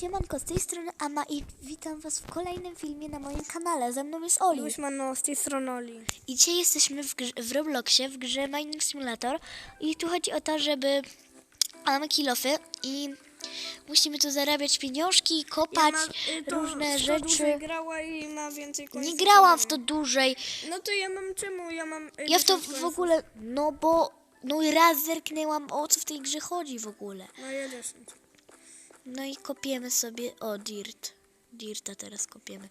Siemanko, z tej strony Ama i witam was w kolejnym filmie na moim kanale. Ze mną jest Oli. Luśmano, z tej strony Oli. I dzisiaj jesteśmy w, grze, w Robloxie, w grze Mining Simulator. I tu chodzi o to, żeby... Mamy kilofy i musimy tu zarabiać pieniążki, kopać Ja ma- to różne rzeczy. grała i ma więcej Nie końców grałam w to dłużej. No to ja mam czemu? Ja mam. y, Ja w to 10 w ogóle... No bo... No i raz zerknęłam, o co w tej grze chodzi w ogóle. No ja 10. No i kopiemy sobie. O, dirt. Dirta teraz kopiemy.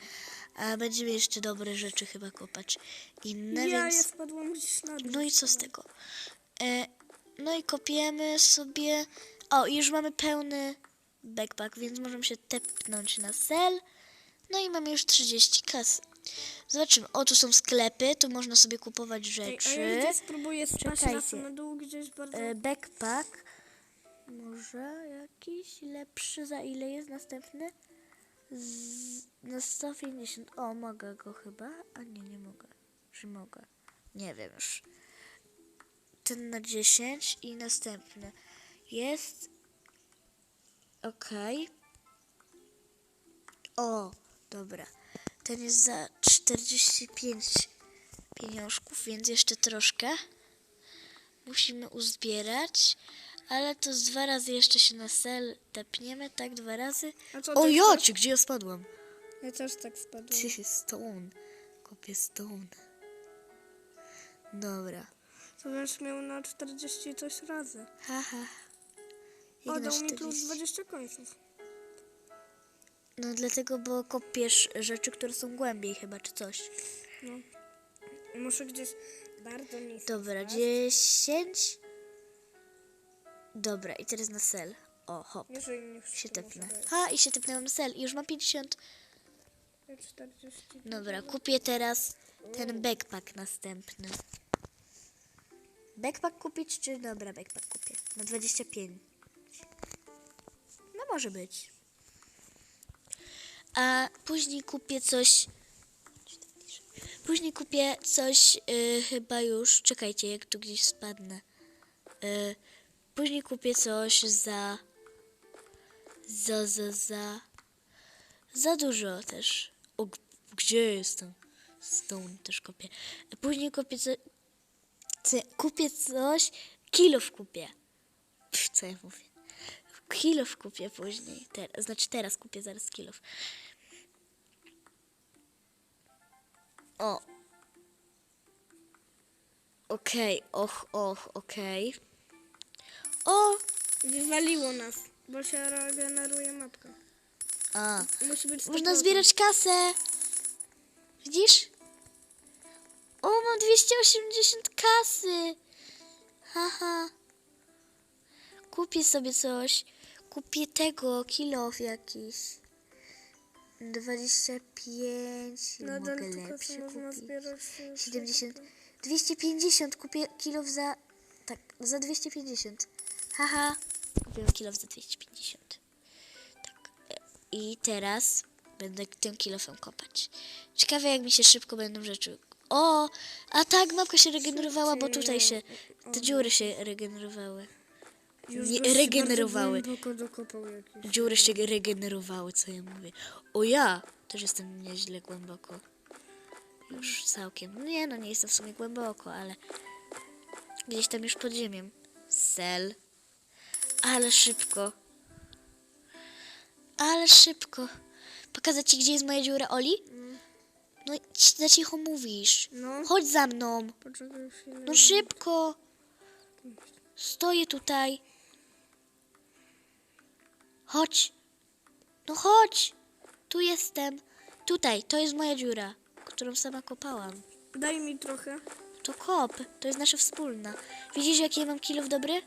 A będziemy jeszcze dobre rzeczy chyba kopać. Inne, ja, więc. ja spadłam gdzieś na dół. No i co z tego? E, no i kopiemy sobie. O, i już mamy pełny backpack, więc możemy się tepnąć na sel. No i mamy już 30 kas. Zobaczymy. O, tu są sklepy, tu można sobie kupować Ej, rzeczy. a ja gdzieś spróbuję Czekajcie. raz na dół gdzieś bardzo. E, backpack. Może jakiś lepszy. Za ile jest następny? Z, na 150. O, mogę go chyba. A nie, nie mogę. Czy mogę? Nie wiem już. Ten na 10 i następny. Jest. Okej. O, dobra. Ten jest za 45 pieniążków, więc jeszcze troszkę musimy uzbierać, ale to z dwa razy jeszcze się na sel tepniemy, tak? Dwa razy. A co O ty jocie, gdzie ja spadłam? Ja też tak spadłam. Ty, stone. Kopię stone. Dobra. To będziesz miał na 40 coś razy. Haha. O, na dał mi plus 40? 20 końców. No dlatego, bo kopiesz rzeczy, które są głębiej chyba, czy coś. No. Muszę gdzieś bardzo nisko. Dobra, spaść. 10. Dobra, i teraz na sel. O, hop. Jeżeli nie Się tepnę. Ha, i się tepnęłam na sel. I już mam 50. 40. Dobra, kupię teraz ten backpack następny. Backpack kupić, czy dobra, backpack kupię? Na 25. No może być. A później kupię coś. Później kupię coś y, chyba już. Czekajcie, jak tu gdzieś spadnę. Y, później kupię coś za. Za, za, za. Za dużo też. O, gdzie jestem? Stone też kopię. Później kupię co... co kupię coś. Kilów kupię. Pff, co ja mówię? Kilów kupię później. Znaczy teraz kupię zaraz kilów. O. Okej, och, och, okej. O! Wywaliło nas, bo się regeneruje matka. A. Musi być Można 100%. zbierać kasę. Widzisz? O, mam 280 kasy. Haha. Kupię sobie coś. Kupię tego, kilof jakiś. 25. Na mogę lepszy kupić. zbierać. e, 70. 250. Kupię kilof za... Tak, za 250. Haha. Kupiłem kilof za 250. Tak. I teraz będę tym kilofem kopać. Ciekawe jak mi się szybko będą rzeczy... O! A tak, mapka się regenerowała, bo tutaj się... Te dziury się regenerowały. Nie, regenerowały. Dziury się regenerowały, co ja mówię. O ja! Też jestem nieźle głęboko. Już całkiem. Nie no, nie jestem w sumie głęboko, ale gdzieś tam już pod ziemią. Sel. Ale szybko. Ale szybko. Pokazać ci, gdzie jest moja dziura, Oli? No, ci- za cicho mówisz. No. Chodź za mną. No szybko. Stoję tutaj. Chodź. No chodź. Tu jestem. Tutaj, to jest moja dziura, którą sama kopałam. Daj mi trochę. To kop, to jest nasza wspólna. Widzisz, jaki ja mam kilów dobry?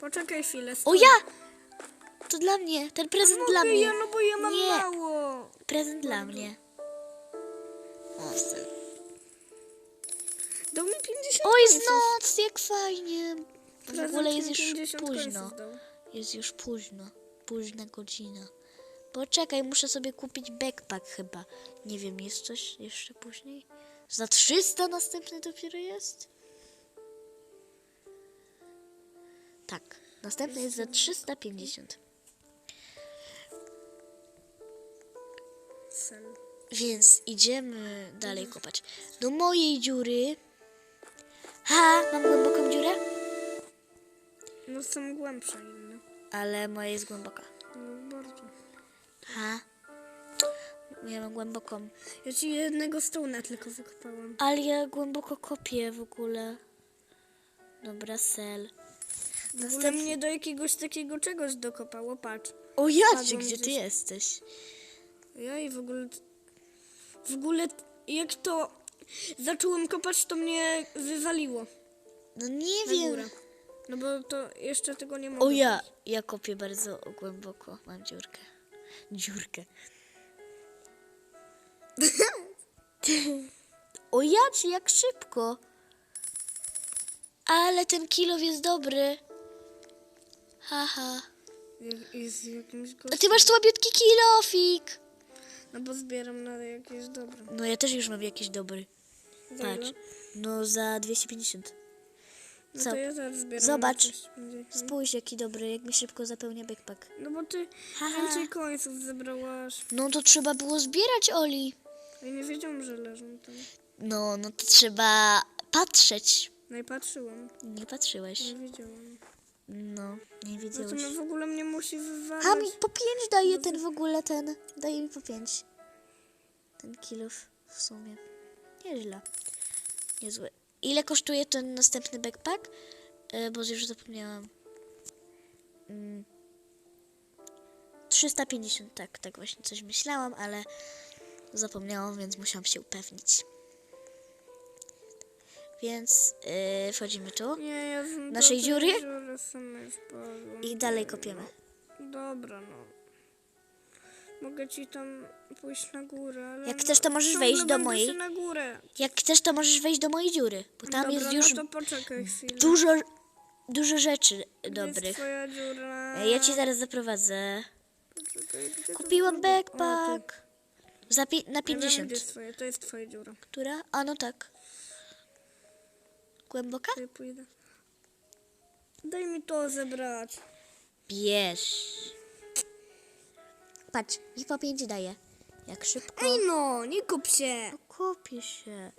Poczekaj chwilę. O stój. ja! To dla mnie, ten prezent Mogę dla mnie. ja, no bo ja mam Nie. mało. Prezent dla mnie. O, sel. Dał mi 50 O, jest końców. noc, jak fajnie. W ogóle jest już 50 późno. Jest już późno. Późna godzina. Poczekaj, muszę sobie kupić backpack chyba. Nie wiem, jest coś jeszcze później? Za 300 następny dopiero jest? Tak, następny jest za 350. cel. Więc idziemy dalej kopać. Do mojej dziury. Ha, mam głęboką dziurę? No są głębsze inne. Ale moja jest głęboka. No bardzo. Ha. Ja mam głęboką. Ja ci jednego stołna tylko wykopałam. Ale ja głęboko kopię w ogóle. Dobra, sel. Ogóle mnie do jakiegoś takiego czegoś dokopało, patrz. O jacie, gdzie ty jesteś? Ja i w ogóle... W ogóle jak to zacząłem kopać, to mnie wywaliło No nie na wiem. górę. No bo to jeszcze tego nie mogę. O ja, ja kopię bardzo głęboko. Mam dziurkę. Dziurkę. o jacie, jak szybko. Ale ten kilow jest dobry. Haha. Jak, jest jakimś A gościem. ty masz słabiutki kilofik. No bo zbieram na jakieś dobre. No ja też już mam jakiś dobry. Patrz. No za 250. No Co? to ja zaraz zbieram Zobacz. na coś będzie. Spójrz jaki dobry, jak mi szybko zapełnia backpack. No bo ty Haha. więcej końców zebrałaś. No to trzeba było zbierać, Oli. Ja nie wiedziałam, że leżą tam. No, no to trzeba patrzeć. No i patrzyłam. Nie patrzyłeś. Nie wiedziałam. No, nie No to wiedziałeś. mnie w ogóle mnie musi. A mi po pięć daje ten w ogóle, ten. Daje mi po pięć. Ten kilów w sumie. Nieźle. Niezły. Ile kosztuje ten następny backpack? E, bo już zapomniałam. Mm. 350, tak, tak właśnie coś myślałam, ale zapomniałam, więc musiałam się upewnić. Więc yy, wchodzimy tu Nie, ja znam Naszej tej dziury? dziury samej i dalej kopiemy. Dobra, no. Mogę ci tam pójść na górę, ale... Jak no, chcesz, to możesz ciągle wejść do będę mojej. się na górę. Jak chcesz, to możesz wejść do mojej dziury, bo tam Dobra, jest już no to poczekaj chwilę. dużo, dużo rzeczy Gdzie jest dobrych. twoja dziura? E, Ja ci zaraz zaprowadzę. Poczekaj, gdzie to Kupiłam zrobię? O, tu. backpack. Za pi- na Ja wiem, 50. gdzie jest twoje, to jest twoja dziura. Która? A no tak. Głęboka? Ja pójdę. Daj mi to zebrać. Bierz. Patrz, mi po 5 daje. Jak szybko. Ej no, nie kup się. No kopię się.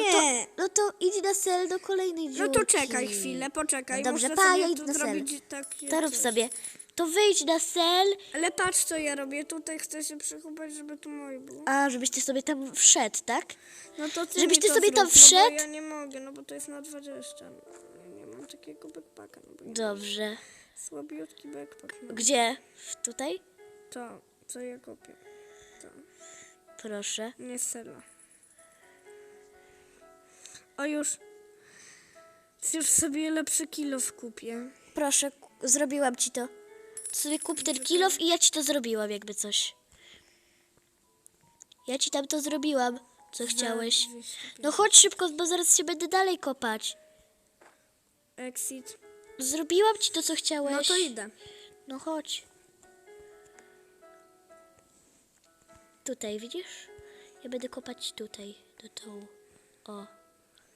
Nie. No to idź na sel do kolejnej dziurki. No to czekaj chwilę, poczekaj. No dobrze, pa, ja idę na sel. zrobić takie To rób coś. sobie. To wyjdź na sel. Ale patrz co ja robię. Tutaj chcę się przechopać, żeby tu moje było. A, żebyś ty sobie tam wszedł, tak? No to ty Żebyś ty to sobie tam zrób, No wszedł? bo ja nie mogę, no bo to jest na 20. Ja nie mam takiego backpacka. No bo ja Dobrze. Słabiutki backpack. No. Gdzie? W- Tutaj? To, co ja kopię. To, Proszę. nie sela. O już. Już sobie lepszy kilo kupię. Proszę, k- zrobiłam ci to. Sobie kup ten kilof i ja ci to zrobiłam, jakby coś. Ja ci tam to zrobiłam, co chciałeś. 205. No chodź szybko, bo zaraz się będę dalej kopać. Exit. Zrobiłam ci to, co chciałeś. No to idę. No chodź. Tutaj, widzisz? Ja będę kopać tutaj, do dołu. O,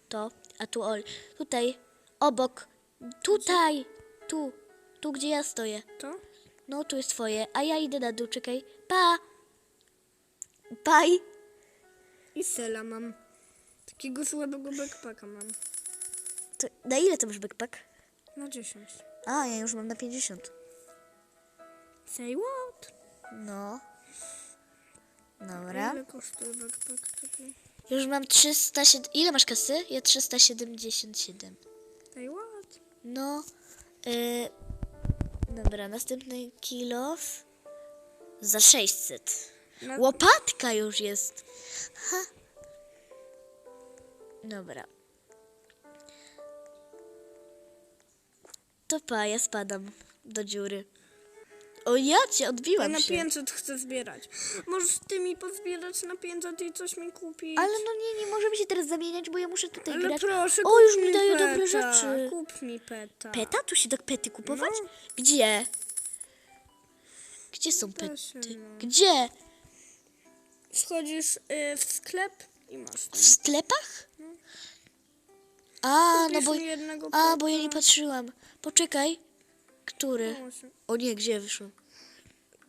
to, a tu Ol. Tutaj, obok. Tutaj, tu, tu gdzie ja stoję. To? No, tu jest twoje, a ja idę na dół, czekaj. Pa! Bye! I sela mam. Takiego słabego backpacka mam. To, na ile to masz backpack? Na 10. A, ja już mam na 50. Say what? No. Dobra. Ile kosztuje backpack taki? Już mam 307. Ile masz kasy? Ja 377. Say what? No. Y, dobra, następny kilof. Za 600. Na... Łopatka już jest. Ha. Dobra. To pa, ja spadam do dziury. O ja cię Ja odbiłam na się. 500 chcę zbierać. Możesz ty mi pozbierać na 500 i coś mi kupić? Ale no nie, nie możemy się teraz zamieniać, bo ja muszę tutaj Ale grać. proszę, o, już mi mi dają peta. dobre rzeczy. Kup mi peta. Peta? Tu się da pety kupować? No. Gdzie? Gdzie są pety? się, no. Gdzie? Schodzisz y, w sklep i masz. W sklepach? A, no Kupisz bo... mi jednego A, bo ja nie peta. patrzyłam. Poczekaj. Który? Może. O nie, gdzie wyszło?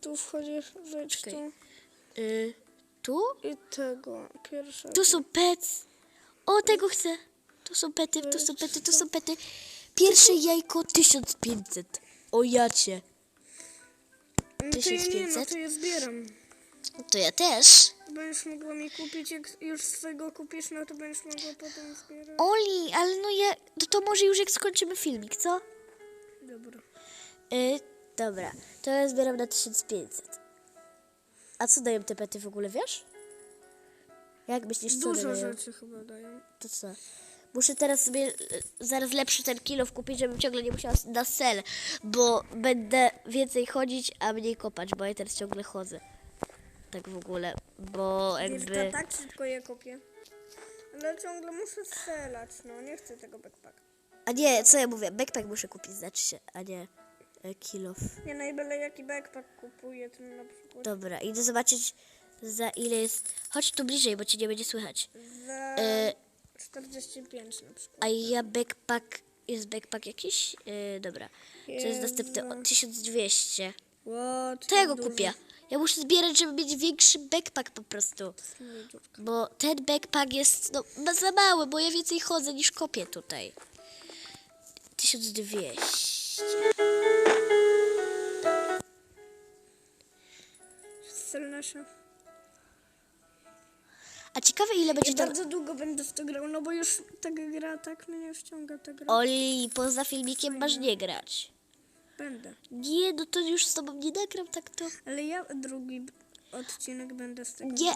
Tu wchodzisz, wejdź Czekaj. tu. Y, Tu? I tego, pierwsze. Tu są pets. O, tego chcę. Tu są pety, tu są pety, tu są pety. Pierwsze jajko 1500. O jacie. No to ja nie, no 1500? to ja zbieram. To ja też. Będziesz mogła mi kupić, jak już swego kupisz, no to będziesz mogła potem zbierać. Oli, ale no ja... To, to może już jak skończymy filmik, co? Dobra. Y, dobra, to ja zbieram na 1500. A co dają te pety w ogóle, wiesz? Jak myślisz, co Dużo dają? rzeczy chyba dają. To co? Muszę teraz sobie y, zaraz lepszy ten kilo kupić, żebym ciągle nie musiała na sel, bo będę więcej chodzić, a mniej kopać, bo ja teraz ciągle chodzę. Tak w ogóle, bo Wiesz, jakby... to tak szybko je kopię. Ale ciągle muszę strzelać, no nie chcę tego backpacka. A nie, co ja mówię? Backpack muszę kupić, znaczy się, a nie e, kilo. Nie najbyle jaki backpack kupuję, to na przykład Dobra, idę zobaczyć za ile jest... Chodź tu bliżej, bo cię nie będzie słychać. za E, 45 na przykład. A ja backpack. Jest backpack jakiś? Yy, dobra. To jest następny. O, 1200. What? To ja go kupię. Ja muszę zbierać, żeby mieć większy backpack po prostu. Bo ten backpack jest no, za mały, bo ja więcej chodzę niż kopię tutaj. 1200. Strzelę się. A ciekawe ile będzie Ja tam. bardzo długo będę w to grał, no bo już ta gra tak mnie wciąga ta gra. Oli, poza filmikiem masz nie grać. Będę. Nie, no to już z tobą nie nagram tak to. Ale ja drugi odcinek będę z tego Nie,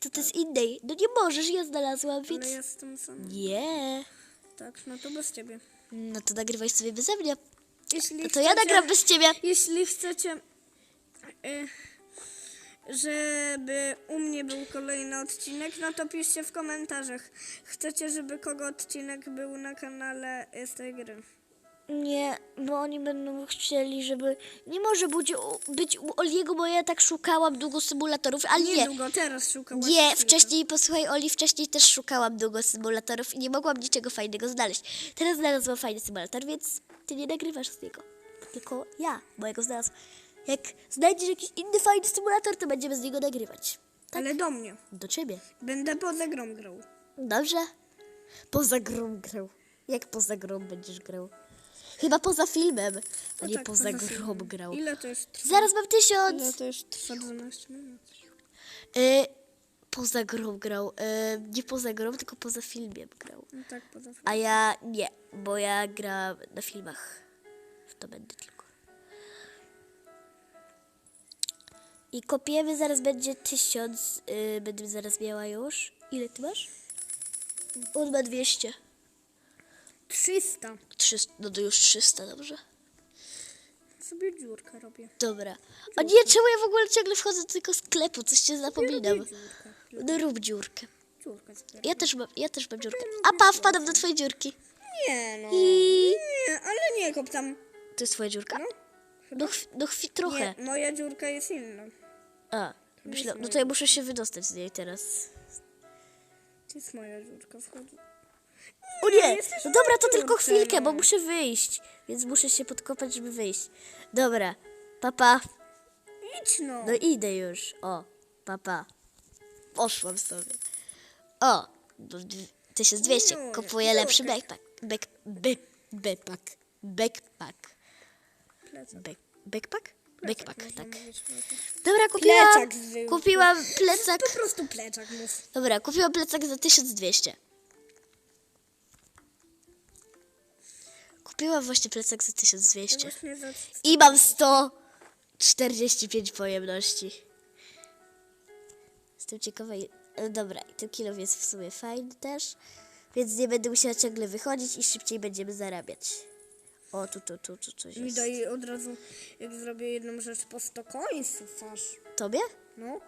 to to jest innej. No nie możesz, ja znalazłam, więc. Ale jestem sam. Nie. Tak, no to bez ciebie. No to nagrywaj sobie beze mnie. Jeśli No to ja nagram bez ciebie. Jeśli chcecie, y, żeby u mnie był kolejny odcinek, no to piszcie w komentarzach. Chcecie, żeby kogo odcinek był na kanale y, z tej gry. Nie, bo oni będą chcieli, żeby... Nie może być u, być u Oliego, bo ja tak szukałam długo symulatorów, ale nie. Niedługo, teraz szukam. Nie, wcześniej, posłuchaj Oli, wcześniej też szukałam długo symulatorów i nie mogłam niczego fajnego znaleźć. Teraz znalazłam fajny symulator, więc ty nie nagrywasz z niego. Tylko ja, bo ja go znalazłam. Jak znajdziesz jakiś inny fajny symulator, to będziemy z niego nagrywać. Ale do mnie. Do ciebie. Będę poza grą grał. Dobrze? Poza grą grał. Jak poza grą będziesz grał? Chyba poza filmem, a No nie tak, poza grą filmem. grał. Ile to już trwa? Zaraz mam tysiąc! Ile to już trwa 12 minut? Y, poza grą grał. Y, nie poza grą, tylko poza filmem grał. No tak, poza A ja nie, bo ja gram na filmach. W to będę tylko. I kopiemy, zaraz będzie tysiąc. Y, będę zaraz miała już. Ile ty masz? On ma 200. 300. 300, no to już 300, dobrze. Sobie dziurkę robię. Dobra. A nie, czemu ja w ogóle ciągle wchodzę do tego sklepu? Coś się zapominam. Dziurkę. No rób dziurkę. Dziurkę sobie. Ja też mam, ja też mam dziurkę. A pa, wpadam do twojej dziurki. Nie no. I... Nie, ale nie kop tam. To jest twoja dziurka? No. No, chw- no chwi, trochę. Nie, moja dziurka jest inna. A, myślę, no to ja muszę się wydostać z niej teraz. To jest moja dziurka, wchodzi. O nie! jesteś No dobra, to na tylko dziurce, chwilkę, bo no. muszę wyjść. Więc muszę się podkopać, żeby wyjść. Dobra, papa. Idź no. No idę już. O, papa. Poszłam sobie. O, no dw- 1200. No, Kupuję lepszy backpack. Back, back, backpack. Backpack. Plecak. Back, backpack? Backpack, można tak. mówić, plecak. Dobra, kupiłam. Plecak. Kupiłam plecak. Po prostu plecak mów. Dobra, kupiłam plecak za 1200. Kupiłam właśnie plecak za 1200. Właśnie za... I mam 145 pojemności. Jestem ciekawa. e, Dobra, i ten kilo jest w sumie fajny też. Więc nie będę musiała ciągle wychodzić i szybciej będziemy zarabiać. O, tu, tu, tu, tu coś Mi jest. daj od razu, jak zrobię jedną rzecz po 100 końców aż. Tobie? No.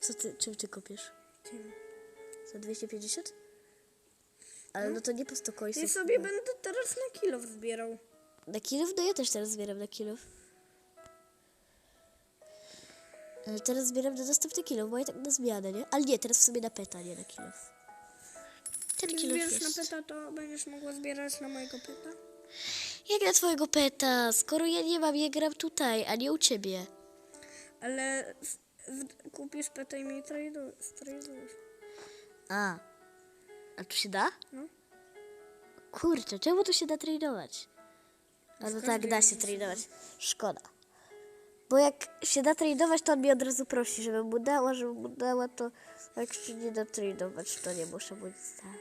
Co ty, czym ty kopiesz? Tym. Za 250? Ale no to nie po 100 końców. I sobie będę teraz na kilo zbierał. Na kilów? No ja też teraz zbieram na kilów. Ale teraz zbieram na następny kilo, bo ja tak na zmianę, nie? Ale nie, teraz w sumie na peta, nie na kilów. Ten Jak kilów zbierzesz jest. na peta, to będziesz mogła zbierać na mojego peta. Jak na twojego peta? Skoro ja nie mam, ja gram tutaj, a nie u ciebie. Ale w- kupisz petę i mi tradu- stradujesz. A. A tu się da? No. Kurczę, czemu tu się da tradować? A no tak, da się tradować. Szkoda. Bo jak się da tradować, to on mnie od razu prosi, żebym mu dała, żebym mu dała, to jak się nie da tradować, to nie muszę mu nic dawać.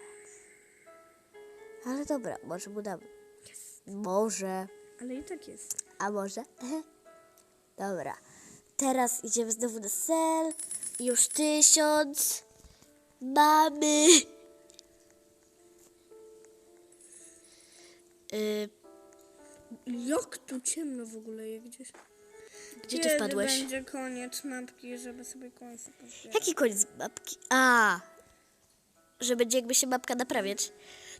Ale dobra, może mu. Może. Ale i tak jest. A może? Dobra. Teraz idziemy znowu na sel. Już tysiąc. Mamy. Y, Jak tu ciemno w ogóle je gdzieś. gdzie ty Kiedy wpadłeś? będzie koniec mapki, żeby sobie końce pozbierać? Jaki koniec mapki? A, że będzie jakby się mapka naprawiać.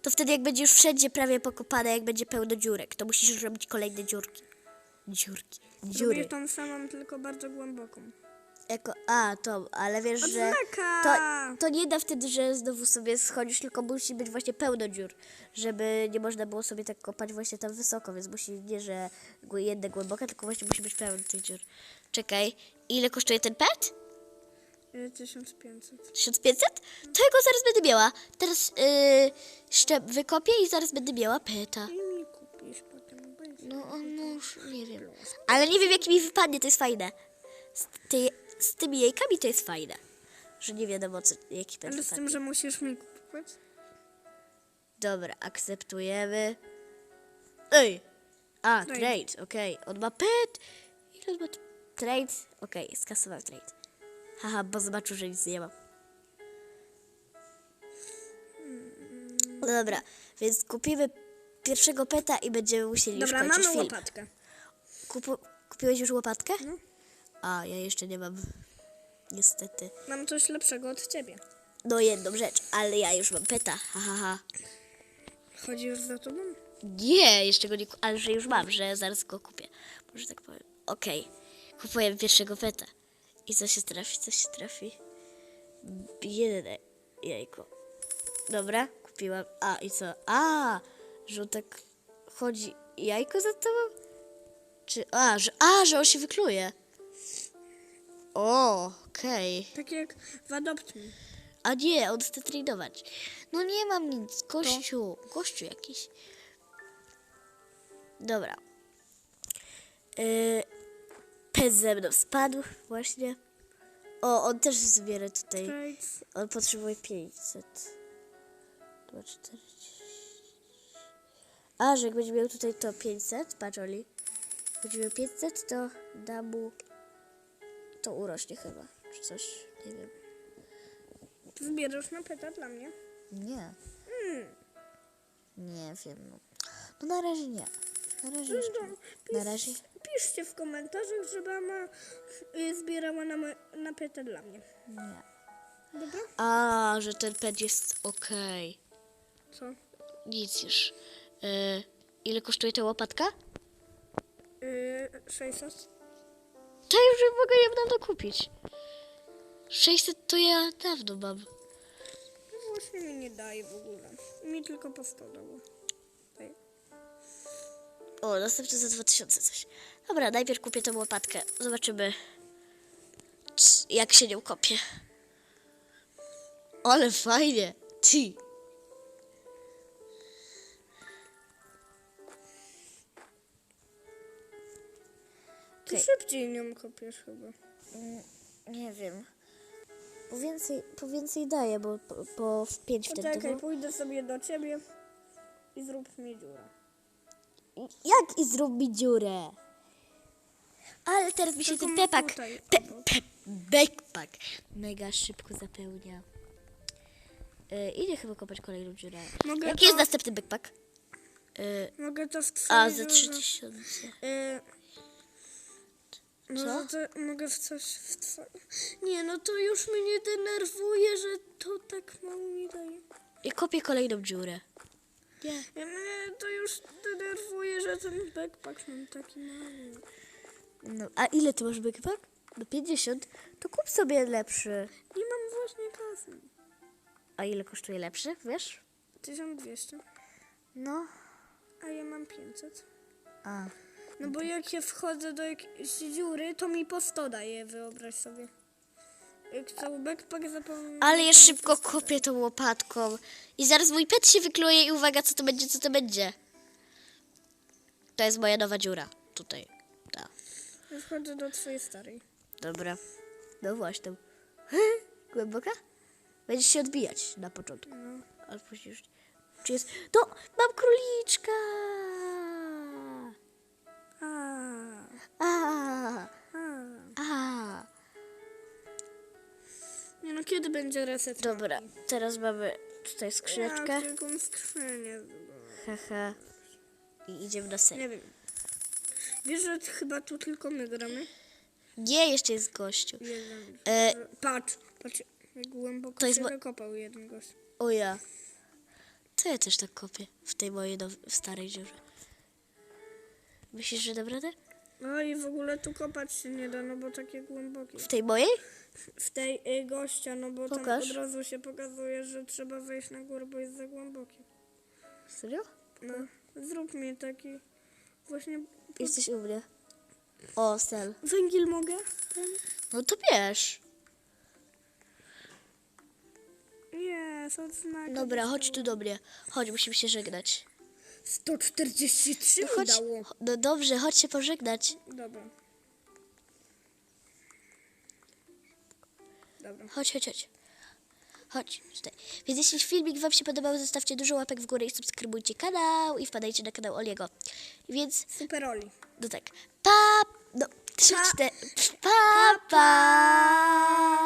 To wtedy jak będzie już wszędzie prawie pokopane, jak będzie pełno dziurek, to musisz już robić kolejne dziurki. Dziurki. Dziury. Robię tą samą, tylko bardzo głęboką. Jako, a, to, ale wiesz, że to, to nie da wtedy, że znowu sobie schodzisz, tylko musi być właśnie pełno dziur, żeby nie można było sobie tak kopać właśnie tam wysoko, więc musi nie, że jedne głębokie, tylko właśnie musi być pełno tych dziur. Czekaj, ile kosztuje ten pet? Y, 1500. 1500? To ja go zaraz będę miała. Teraz yy, jeszcze wykopię i zaraz będę miała peta. I mi kupisz potem. No, no już nie wiem. Ale nie wiem, jaki mi wypadnie, to jest fajne. Z, ty, z tymi jajkami to jest fajne. Że nie wiadomo, co, jaki pet Ale z wypadnie. tym, że musisz mi kupować? Dobra, akceptujemy. Ej! A, Trade. trade, okej. On ma pet. Ile on ma t- trade? Okej, skasował trade. Haha, bo zobaczył, że nic nie mam. No dobra, więc kupimy pierwszego peta i będziemy musieli Dobra, już kończyć mamy film. łopatkę. Kupu- kupiłeś już łopatkę? No. A, ja jeszcze nie mam. Niestety. Mam coś lepszego od ciebie. No jedną rzecz, ale ja już mam peta. Ha, ha, ha. Chodzi już za tobą? Nie, jeszcze go nie ku- ale że już mam, że zaraz go kupię. Może tak powiem. Okej, kupuję pierwszego peta. I co się trafi, co się trafi? Jedne jajko. Dobra, kupiłam. A, i co? A, że on tak chodzi jajko za tobą? Czy, a, że, a, że on się wykluje. O, okej. Tak jak w Adopt Me. A nie, on chce tradować. No nie mam nic. Gościu, gościu jakiś. Dobra. Yy, ze mną spadł właśnie. O, on też zbiera tutaj. On potrzebuje 500. 2, 40. A, że jak będzie miał tutaj to 500, patrz Oli. Będzie miał 500, to da mu... To urośnie chyba, czy coś, nie wiem. Zbierasz na peta dla mnie? Nie. Nie wiem. No. no na razie nie. Na razie jeszcze nie. Na razie. Piszcie w komentarzach, że mama y, zbierała na, na dla mnie. Nie. Dobra? A, że ten pet jest okej. Co? Nic już. E, ile kosztuje ta łopatka? Yy, 600? To już mogę ją dawno kupić. 600 to ja dawno mam. No właśnie mi nie daje w ogóle. Mi tylko po 100 dało. O, następny za 2000 coś. Dobra, najpierw kupię tą łopatkę. Zobaczymy, jak się nią kopie. Ale fajnie. Ty. Ty Okej. szybciej nią kopiesz chyba. Mm, Nie wiem. Po więcej, po więcej daję, bo po, po w 5 wtedy Poczekaj, było. pójdę sobie do ciebie i zrób mi dziurę. Jak i zrób mi dziurę? Ale teraz mi się ten pepak, tutaj pe, obok. pe, backpack mega szybko zapełnia. Yy, idę chyba kopać kolejną dziurę. Mogę Jaki to- jest następny backpack? Yy, Mogę to w a, za dziurze- 3000. Y, Może Co? to mogę w coś w two... Nie, no to już mnie denerwuje, że to tak mało mi daje. I kopię kolejną dziurę. Nie. Ja Mnie to już denerwuje, że ten backpack mam taki mały. No, a ile ty masz backpack? No 50. To kup sobie lepszy. Nie mam właśnie kasy. A ile kosztuje lepszy, wiesz? 1200, No. a ja mam 500. A. No bo jak ja wchodzę do jakiejś dziury, to mi po 100 daje, wyobraź sobie. Backpack zapomniałem. Ale ja szybko kopię tą łopatką. I zaraz mój pet się wykluje i uwaga, co to będzie, co to będzie. To jest moja nowa dziura. Tutaj. Ta. Ja wchodzę do twojej starej. Dobra. No właśnie. Głęboka? Będziesz się odbijać na początku. No. Ale później już... Czy jest... To! Mam króliczka! Kiedy będzie reset? Dobra, teraz mamy tutaj skrzyneczkę. Ja taką skrzynię. Haha. I idziemy na sen. Nie wiem. Wiesz, że chyba tu tylko my gramy? Nie, jeszcze jest gościu. Jeden. E, Patrz, patrz, jak głęboko To jest się wykopał jeden gość. o ja. To ja też tak kopię w tej mojej w starej dziurze. Myślisz, że dam radę? No i w ogóle tu kopać się nie da, no bo takie głębokie. W tej mojej? W tej y, gościa, no bo tam Pokaż. od razu się pokazuje, że trzeba wejść na górę, bo jest za głębokie. Serio? No, zrób mi taki właśnie... Jesteś u mnie. O, sel. Węgiel mogę? Ten? No to bierz. Jest, odznaka. Dobra, chodź tu do mnie. Chodź, musimy się żegnać. 143 No chodź. dało. No dobrze, chodź się pożegnać. Dobra. Dobra. Chodź, chodź, chodź. Chodź, tutaj. Więc jeśli filmik Wam się podobał, zostawcie dużo łapek w górę i subskrybujcie kanał i wpadajcie na kanał Oliego. Więc, Super Oli. no tak, pa, no, trzy, cztery, pa, pa.